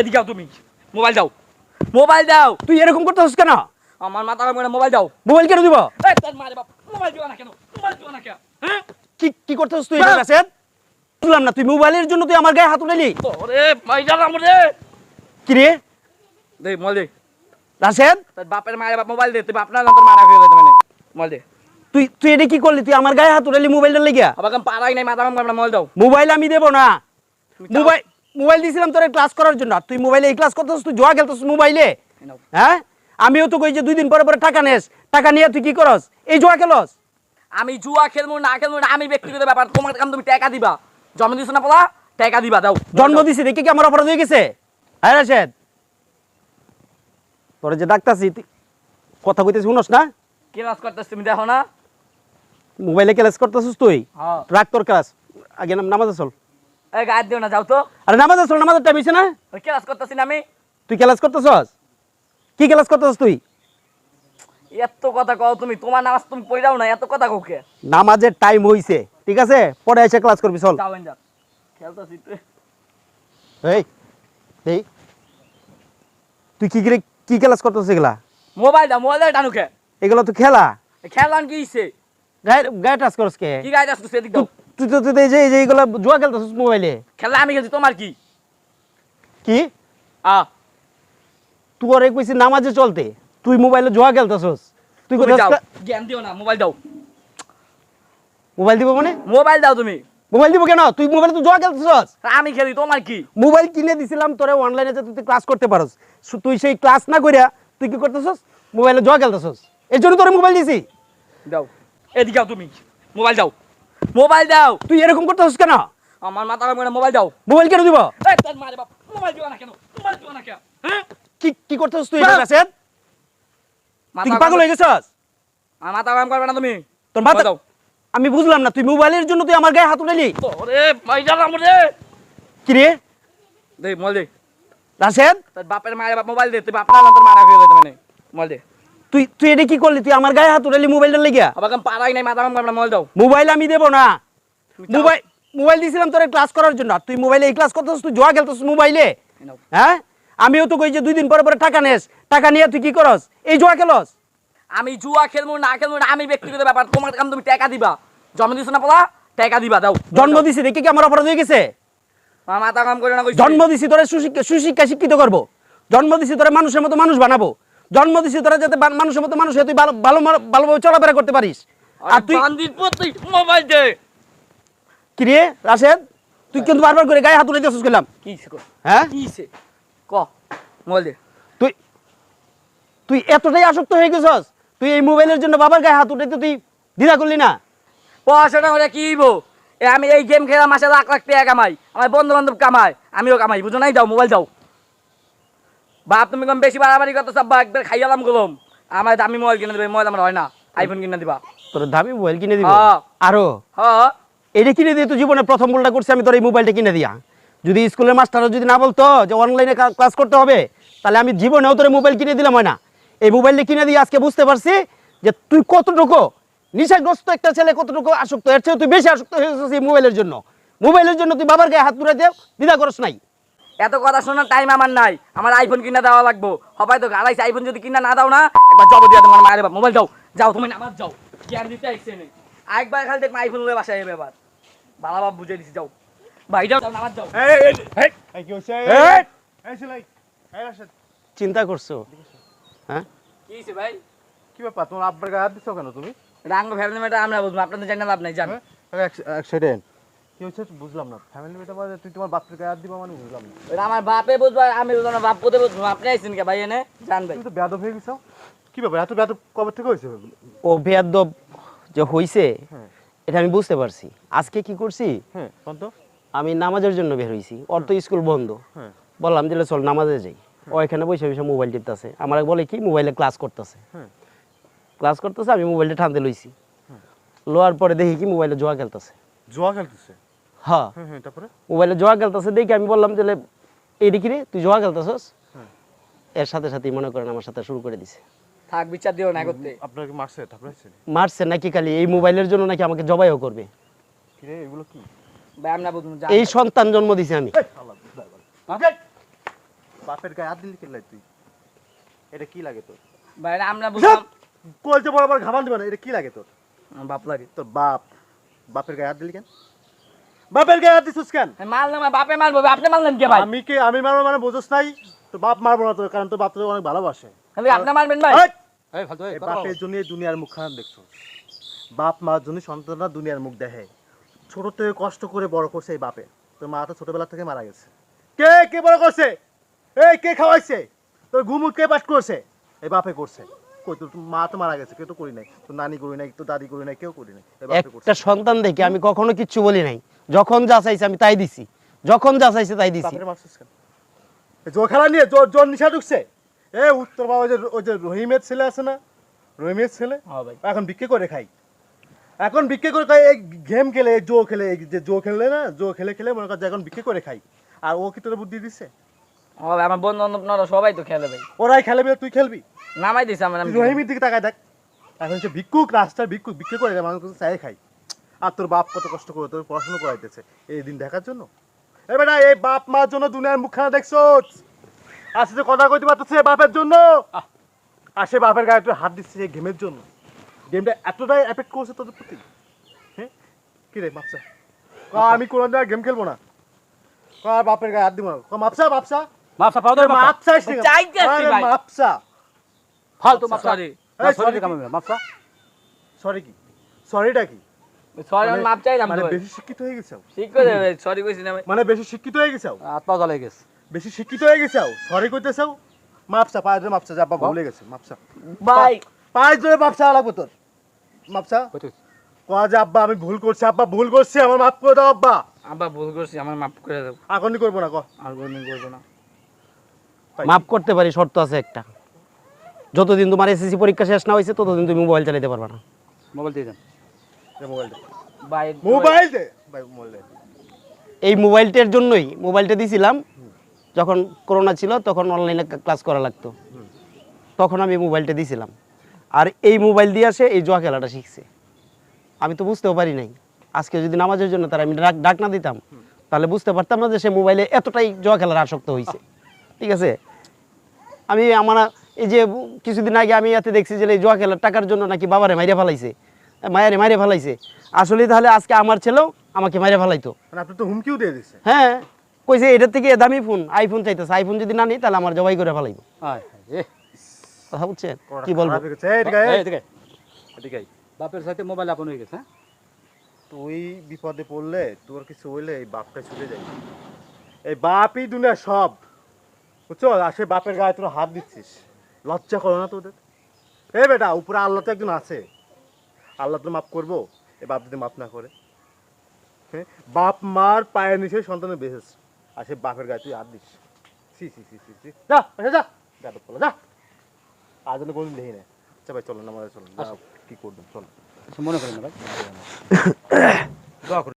এদিকে তুমি। মোবাইল দাও। মোবাইল দাও। তুই এরকম করতেছিস কেন? আমার মাথা করে মোবাইল দাও। মোবাইল কেন দিব? মোবাইল দিও না কেন? মোবাইল দিও না কেন? হ্যাঁ? কি কি করতেছিস তুই রাশেদ বুঝলাম না তুই মোবাইলের জন্য তুই আমার গায়ে হাত উঠালি ওরে মাইজার আমরে কি রে? দে মোবাইল দে। রাশেদ? তোর বাপের মায়ের বাপ মোবাইল দে। তুই বাপ না তোর মারা হয়ে যেতে মানে মোবাইল দে। তুই তুই এটা কি করলি? তুই আমার গায়ে হাত উঠালি মোবাইলটা লেগিয়া? আবার পারাই নাই মাথা মোবাইল দাও। মোবাইল আমি দেবো না। মোবাইল মোবাইল দিয়েছিলাম তোর ক্লাস করার জন্য। আর তুই মোবাইলে এই ক্লাস করতেছিস তুই জোয়া খেলতেছিস মোবাইলে? হ্যাঁ? আমিও তো কই যে দুই দিন পরে পরে টাকা নেস। টাকা নিয়ে তুই কি করস? এই জোয়া খেলস? আমি জুয়া খেলব না খেলব না আমি ব্যক্তিগত ব্যাপার। তোমার কাম তুমি টাকা দিবা। জন্ম দিছ না পড়া টাকা দিবা দাও। জন্ম দিছি দেখে কি আমার অপরাধ হয়ে গেছে? হ্যাঁ রাশেদ? তোর যে ডাক্তারছি তুই কথা কইতেছিস শুনস না? কি নাচ করতেছ তুমি দেখো না। মোবাইলে ক্লাস করতেছিস তুই? হ্যাঁ। রাখ তোর ক্লাস আগে নাম নামাজে চল। গায়ে দিও না যাও তো। আরে নামাজে চল নামাজের টাইম হইছে না? ওই করতেছি না আমি? তুই ক্লাস করতেছস? কি ক্লাস করতেছস তুই? এত কথা কও তুমি তোমার নামাজ তুমি পড়াও না এত কথা কওকে নামাজের টাইম হইছে ঠিক আছে? পরে এসে ক্লাস করবি চল। যাও এনজার খেলতেছি তুই। এই এই তুই কি কি ক্লাস করতেছিস এগুলা? মোবাইল দাও মোবাইল দাও টানুকে এগুলো তো খেলা। খেলান কি হইছে? গায়ে গায়ে টাচ করস কে? কি গায়ে দাও। তুই তো তুই এই যে এই যে এগুলা জুয়া খেলতেছিস মোবাইলে খেলা আমি খেলছি তোমার কি? কি? আ। তুই কইছিস নামাজে চলতে। তুই মোবাইলে জুয়া খেলতেছিস। তুই কোথায় জ্ঞান দিও না মোবাইল দাও। মোবাইল দিব মানে? মোবাইল দাও তুমি। মোবাইল দিব কেন? তুই মোবাইলে তো জুয়া খেলতেছস। আমি খেলি তোমার কি? মোবাইল কিনে দিছিলাম তোরে অনলাইনে যে তুই ক্লাস করতে পারস। তুই সেই ক্লাস না করিয়া তুই কি করতেছস? মোবাইলে জুয়া খেলতেছস। এর জন্য তোরে মোবাইল দিছি। দাও। এদিকে তুমি। মোবাইল দাও। মোবাইল দাও। তুই এরকম করতেছস কেন? আমার মাথা গরম মোবাইল দাও। মোবাইল কেন দিব? এই তোর মারে বাপ মোবাইল দিও না কেন? মোবাইল দিও না কেন? হ্যাঁ? কি কি করতেছস তুই এটা তুই পাগল হয়ে গেছস? আমার মাথা গরম করবে না তুমি। তোর মাথা দাও। আমি বুঝলাম না তুই মোবাইলের জন্য তুই আমার গায়ে হাত উঠালি? ওরে মাইজার আমরে কি রে? দে মোবাইল দে। রাশেদ? তোর বাপের মায়ের বাপ মোবাইল দে তুই বাপ না তোর মারা হয়ে যেতে মানে। মোবাইল দে। তুই তুই এটা কি করলি? তুই আমার গায়ে হাত উঠালি মোবাইলটা লেগিয়া? পারাই নাই মাথা গরম মোবাইল দাও। মোবাইল আমি দেবো না। মোবাইল মোবাইল দিয়েছিলাম তোর ক্লাস করার জন্য। তুই মোবাইলে এই ক্লাস করতেছিস তুই জোয়া খেলতেছিস মোবাইলে? হ্যাঁ? আমিও তো কই যে দুই দিন পরে পরে টাকা নেস টাকা নিয়ে তুই কি করস? এই জোয়া খেলস? আমি জুয়া খেলব না খেলব না আমি ব্যক্তিগত ব্যাপার। তোমার কাম তুমি টাকা দিবা। জন্ম দিছো না পড়া টাকা দিবা দাও। জন্ম দিছি দেখি কি আমার অপরাধ হয়ে গেছে? মাথা কাম করে না। জন্ম দিছি তোরে সুশিক্ষা সুশিক্ষা শিক্ষিত করব। জন্ম দিছি তোরে মানুষের মতো মানুষ বানাবো। জন্ম দিছি তোরা যাতে মানুষের মতো মানুষ তুই ভালো ভালো ভালোভাবে চলাফেরা করতে পারিস। আর তুই মোবাইল দে। কি রে রাশেদ? তুই কিন্তু বারবার করে গায়ে হাত দিয়েছিস গেলাম কি হ্যাঁ? কি ক মোবাইল দে। তুই তুই এতটাই আসক্ত হয়ে গেছস তুই এই মোবাইলের জন্য বাবার গায়ে হাত উঠাইতে তুই দ্বিধা করলি না? পড়াশোনা করে কি এ আমি এই গেম খেলা মাসে লাখ লাখ টাকা কামাই আমার বন্ধু বান্ধব কামাই আমিও কামাই বুঝো নাই? যাও মোবাইল যাও। বাপ তুমি কম বেশি বাড়াবাড়ি করতে সব একবার খাইয়ালাম গলম। আমার দামি মোবাইল কিনে দেবে মোবাইল আমার হয় না। আইফোন কিনে দিবা। তোর দামি মোবাইল কিনে দিব? হ্যাঁ। আরও? হ এটা কিনে দিয়ে তো জীবনে প্রথম ভুলটা করছি আমি তোর এই মোবাইলটা কিনে দিয়া। যদি স্কুলের মাস্টাররা যদি না বলতো যে অনলাইনে ক্লাস করতে হবে তাহলে আমি জীবনেও তোর মোবাইল কিনে দিলাম হয় না। এই মোবাইলটা কিনে দিয়ে আজকে বুঝতে পারছি যে তুই কতটুকু নিশাগ্রস্ত একটা ছেলে কতটুকু আসক্ত। এর চেয়ে তুই বেশি আসক্ত হয়ে গেছিস এই মোবাইলের জন্য। মোবাইলের জন্য তুই বাবার গায়ে হাত তুলে দেও দ্বিধা করস নাই। এত কথা শোনার টাইম আমার নাই। আমার আইফোন কিনে দেওয়া লাগবো। হবাই তো গালাইছে আইফোন যদি কিনা না দাও না একবার জব দিয়া তোমার মায়ের বাপ মোবাইল যাও যাও তুমি নামাজ যাও। জ্ঞান দিতে আইসে নেই। একবার খালি দেখো আইফোন লয়ে বাসায় এবার। বাবা বাপ বুঝে দিছি যাও। ভাই যাও নামাজ যাও। এই কি হইছে? এই! এই সেলাই, এই রাশেদ, চিন্তা করছ? হ্যাঁ? কি হইছে ভাই? কি ব্যাপার? তোমার আব্বার গায়ে হাত দিছো কেন তুমি? রাঙ্গ ফ্যামিলি মেটা আমরা বুঝব আপনাদের জানি লাভ নাই জান। হ্যাঁ? কি হচ্ছে বুঝলাম না। ফ্যামিলি মেটা তুই তোমার বাপের গায়ে হাত দিবা মানে বুঝলাম না। ওটা আমার বাপে বুঝব আর আমি বুঝব না বাপ কোথায় বুঝব আপনি আইসেন কে ভাই এনে? জান ভাই তুমি তো বেয়াদব হয়ে গেছো। কি ব্যাপার? এত বেয়াদব কবে থেকে হয়েছে ও বেয়াদব যে হইছে হ্যাঁ। এটা আমি বুঝতে পারছি। আজকে কি করছি? হ্যাঁ তো আমি নামাজের জন্য বের হইছি। ওর তো স্কুল বন্ধ। হ্যাঁ। বললাম দিলে চল নামাজে যাই। ও এখানে বসে বসে মোবাইল টিপতেছে। আমার বলে কি মোবাইলে ক্লাস করতেছে। হ্যাঁ। ক্লাস করতেছে আমি মোবাইলটা টানতে লইছি। লোয়ার পরে দেখি কি মোবাইলে জোয়া খেলতেছে। জুয়া খেলতেছে? হ্যাঁ। তারপরে? মোবাইলে জোয়া খেলতেছে দেখি আমি বললাম যে এইদিকে রে তুই জোয়া খেলতেছস? হ্যাঁ। এর সাথে সাথেই মনে করেন আমার সাথে শুরু করে দিছে। থাক বিচার দিও না করতে আপনাকে মারছে তারপরে মারছে নাকি খালি এই মোবাইলের জন্য নাকি আমাকে জবাইও করবে। কি রে এগুলো কি? ভাই আমরা বুঝব জান। এই সন্তান জন্ম দিছি আমি। বাপের! গায়ে হাত দিলি কেলাই তুই? এটা কি লাগে তোর? ভাই আমরা বুঝলাম। কলছে বরাবর ঘামান দিবে না এটা কি লাগে তোর? বাপ লাগে। তোর বাপ বাপের গায়ে হাত দিলি কেন? বাপের গায়ে হাত দিছিস কেন? আমি মারলাম না, বাপে মারবো আপনি মারলেন কে ভাই? আমি কে আমি মারবো মানে বুঝোস নাই? তোর বাপ মারবো না তোর কারণ তোর বাপ তোর অনেক ভালোবাসে। খালি আপনি মারবেন ভাই। এই! ফালতু এই বাপের জন্য দুনিয়ার মুখ খারাপ দেখছ। বাপ মার জন্য সন্তানরা দুনিয়ার মুখ দেখে। ছোট থেকে কষ্ট করে বড় করছে এই বাপে। তোর মা তো ছোটবেলা থেকে মারা গেছে। কে কে বড় করছে? এই কে খাওয়াইছে? তোর ঘুমুট কে পাঠ করছে? এই বাপে করছে। কই তোর তোর মা তো মারা গেছে কেউ তো করি নাই। তোর নানি করি নাই তোর দাদি করি নাই কেউ করি নাই। এই বাপে করছে একটা সন্তান দেখে আমি কখনো কিচ্ছু বলি নাই। যখন যা চাইছে আমি তাই দিছি। যখন যা চাইছে তাই দিছি। জোর খেলা নিয়ে জোর জোর নিশা ঢুকছে। এ উত্তর বাবা যে ওই যে রহিমের ছেলে আছে না? রহিমের ছেলে? এখন বিক্রি করে খাই। এখন বিক্রি করে খাই এই গেম খেলে জো খেলে যে জো খেললে না জো খেলে খেলে মনে কর যে এখন বিক্রি করে খাই। আর ও কি তোর বুদ্ধি আমার বন্ধু বান্ধব সবাই তো খেলে ভাই। ওরাই খেলবে তুই খেলবি? নামাই দিছে আমার রহিমের দিকে তাকায় দেখ। এখন সে ভিক্ষুক রাস্তার ভিক্ষুক বিক্রি করে মানুষ চাই খাই আর তোর বাপ কত কষ্ট করে তোর পড়াশোনা করাইতেছে এই দিন দেখার জন্য? এ বেটা এই বাপ মার জন্য দুনিয়ার মুখখানা দেখছ আজকে যে কথা কইতে পারতেছে বাপের জন্য? আর সে বাপের গায়ে তুই হাত দিচ্ছে এই গেমের জন্য। গেমটা এতটাই এফেক্ট করছে তোদের প্রতি? হ্যাঁ কি রে মাপসা? আমি কোনো দিন গেম খেলব না? ক আর বাপের গায়ে হাত দিব না? ক মাপসা মাপসা? মাপসা পাও মাপসা। চাইতে। মাপসা। ফালতু মাপসা। সরি সরি মাপসা। সরি কি? সরিটা কি? সরি আমি মাপ চাইলাম মানে বেশি শিক্ষিত হয়ে গেছো ঠিক সরি কইছি না মানে বেশি শিক্ষিত হয়ে গেছো হাত পা জ্বালাই গেছে। বেশি শিক্ষিত হয়ে গেছো সরি কইতেছো মাপসা পায়ে ধরে মাপসা যা আব্বা ভুলে গেছে মাপসা ভাই পায়ে ধরে মাপসা লাগবে তোর। মাপসা কয়া যে আব্বা আমি ভুল করছি আব্বা ভুল করছি আমার মাফ করে দাও আব্বা। আব্বা ভুল করছি আমার মাফ করে দেবো এখনই করব না ক। আর কোনদিন করব না। মাফ করতে পারি শর্ত আছে একটা। যতদিন তোমার এসএসসি পরীক্ষা শেষ না হয়েছে ততদিন তুমি মোবাইল চালাতে পারবে না। মোবাইল দিয়ে দে ভাই মোবাইল দে ভাই মোবাইল দে এই মোবাইলটার জন্যই মোবাইলটা দিছিলাম যখন করোনা ছিল তখন অনলাইনে ক্লাস করা লাগতো। তখন আমি মোবাইলটা দিছিলাম। আর এই মোবাইল দিয়ে আসে এই জুয়া খেলাটা শিখছে। আমি তো বুঝতেও পারি নাই। আজকে যদি নামাজের জন্য তার আমি ডাক ডাক না দিতাম তাহলে বুঝতে পারতাম না যে সে মোবাইলে এতটাই জুয়া খেলার আসক্ত হয়েছে ঠিক আছে? আমি আমার এই যে কিছুদিন আগে আমি এতে দেখছি যে এই জুয়া খেলার টাকার জন্য নাকি বাবারে মাইরে ফেলাইছে। মায়েরে মাইরে ফেলাইছে আসলে তাহলে আজকে আমার ছেলেও আমাকে মাইরে ফেলাইতো মানে আপনি তো হুমকিও দিয়ে দিচ্ছে হ্যাঁ কইছে এটার থেকে দামি ফোন আইফোন চাইতেছে। আইফোন যদি না নিই তাহলে আমার জবাই করে ফেলাইবো আয় কথা বুঝছেন? কি বলব? বাপের সাথে মোবাইল আপন হয়ে গেছে হ্যাঁ? তুই বিপদে পড়লে তোর কিছু হইলে এই বাপটা ছুটে যাই এই বাপই দুনিয়া সব। বুঝছ? আর সে বাপের গায়ে তোর হাত দিচ্ছিস। লজ্জা করো না তোদের। এ বেটা উপরে আল্লাহ তো একজন আছে। আল্লাহ তো মাফ করব এ বাপ যদি মাফ না করে। হ্যাঁ? বাপ মার পায়ের নিচে সন্তানের বেসেস আর সে বাপের গায়ে তুই আর দিস। সি সি সি সি সি যা আচ্ছা যা। যা তো যা। আর জন্য কোনদিন দেখি না আচ্ছা ভাই চলো না আমাদের চলো যা, কি করবেন চলো মনে করেন ভাই। দোয়া